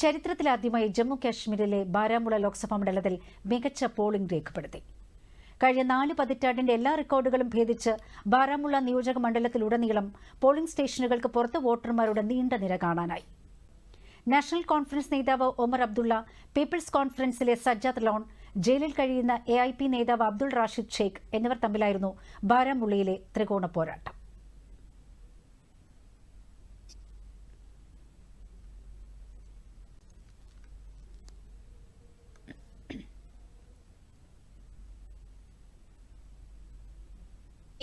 ചരിത്രത്തിലാദ്യമായി ജമ്മു കാശ്മീരിലെ ബാരാമുള ലോക്സഭാ മണ്ഡലത്തിൽ മികച്ച പോളിംഗ് രേഖപ്പെടുത്തി. കഴിഞ്ഞ നാല് പതിറ്റാണ്ടിന്റെ എല്ലാ റെക്കോർഡുകളും ഭേദിച്ച് ബാരാമുള്ള നിയോജക മണ്ഡലത്തിലുടനീളം പോളിംഗ് സ്റ്റേഷനുകൾക്ക് പുറത്ത് വോട്ടർമാരുടെ നീണ്ട നിര കാണാനായി. നാഷണൽ കോൺഫറൻസ് നേതാവ് ഒമർ അബ്ദുള്ള പീപ്പിൾസ് കോൺഫറൻസിലെ സജ്ജാദ് ലോൺ ജയിലിൽ കഴിയുന്ന എ നേതാവ് അബ്ദുൾ റാഷിദ് ഷെയ്ഖ് എന്നിവർ തമ്മിലായിരുന്നു ബാരാമുള്ളയിലെ ത്രികോണ പോരാട്ടം.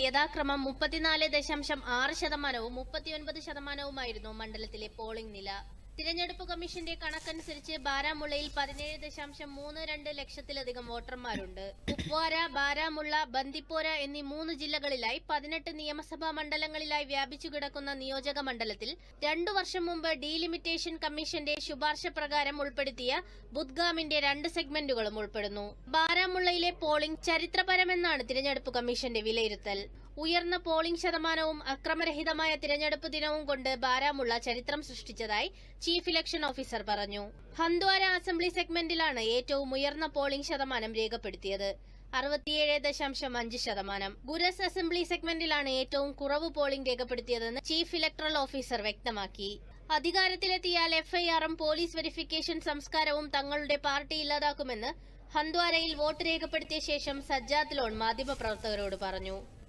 യഥാക്രമം മുപ്പത്തിനാല് ദശാംശം ആറ് ശതമാനവും മുപ്പത്തിയൊൻപത് ശതമാനവുമായിരുന്നു മണ്ഡലത്തിലെ പോളിംഗ് നില. തിരഞ്ഞെടുപ്പ് കമ്മീഷന്റെ കണക്കനുസരിച്ച് ബാരാമുള്ളയിൽ പതിനേഴ് ദശാംശം മൂന്ന് രണ്ട് ലക്ഷത്തിലധികം വോട്ടർമാരുണ്ട്. കുപ്വാര ബാരാമുള്ള ബന്ദിപ്പോര എന്നീ മൂന്ന് ജില്ലകളിലായി പതിനെട്ട് നിയമസഭാ മണ്ഡലങ്ങളിലായി വ്യാപിച്ചു കിടക്കുന്ന നിയോജക മണ്ഡലത്തിൽ രണ്ടു വർഷം മുമ്പ് ഡീലിമിറ്റേഷൻ കമ്മീഷന്റെ ശുപാർശ പ്രകാരം ഉൾപ്പെടുത്തിയ ബുദ്ഗാമിന്റെ രണ്ട് സെഗ്മെന്റുകളും ഉൾപ്പെടുന്നു. ബാരാമുള്ളയിലെ പോളിംഗ് ചരിത്രപരമെന്നാണ് തിരഞ്ഞെടുപ്പ് കമ്മീഷന്റെ വിലയിരുത്തൽ. ഉയർന്ന പോളിംഗ് ശതമാനവും അക്രമരഹിതമായ തിരഞ്ഞെടുപ്പ് ദിനവും കൊണ്ട് ബാരാമുള്ള ചരിത്രം സൃഷ്ടിച്ചതായി ചീഫ് ഇലക്ഷൻ ഓഫീസർ പറഞ്ഞു. ഹന്ദ്വാര അസംബ്ലി സെഗ്മെന്റിലാണ് ഏറ്റവും ഉയർന്ന പോളിംഗ് ശതമാനം രേഖപ്പെടുത്തിയത്. അറുപത്തിയേഴ് ദശാംശം അഞ്ച് ശതമാനം. ഗുരസ് അസംബ്ലി സെഗ്മെന്റിലാണ് ഏറ്റവും കുറവ് പോളിംഗ് രേഖപ്പെടുത്തിയതെന്ന് ചീഫ് ഇലക്ട്രൽ ഓഫീസർ വ്യക്തമാക്കി. അധികാരത്തിലെത്തിയാൽ എഫ്ഐആറും പോലീസ് വെരിഫിക്കേഷൻ സംസ്കാരവും തങ്ങളുടെ പാർട്ടി ഇല്ലാതാക്കുമെന്ന് ഹന്ദ്വാരയിൽ വോട്ട് രേഖപ്പെടുത്തിയ ശേഷം സജ്ജാദ് ലോൺ മാധ്യമപ്രവർത്തകരോട് പറഞ്ഞു.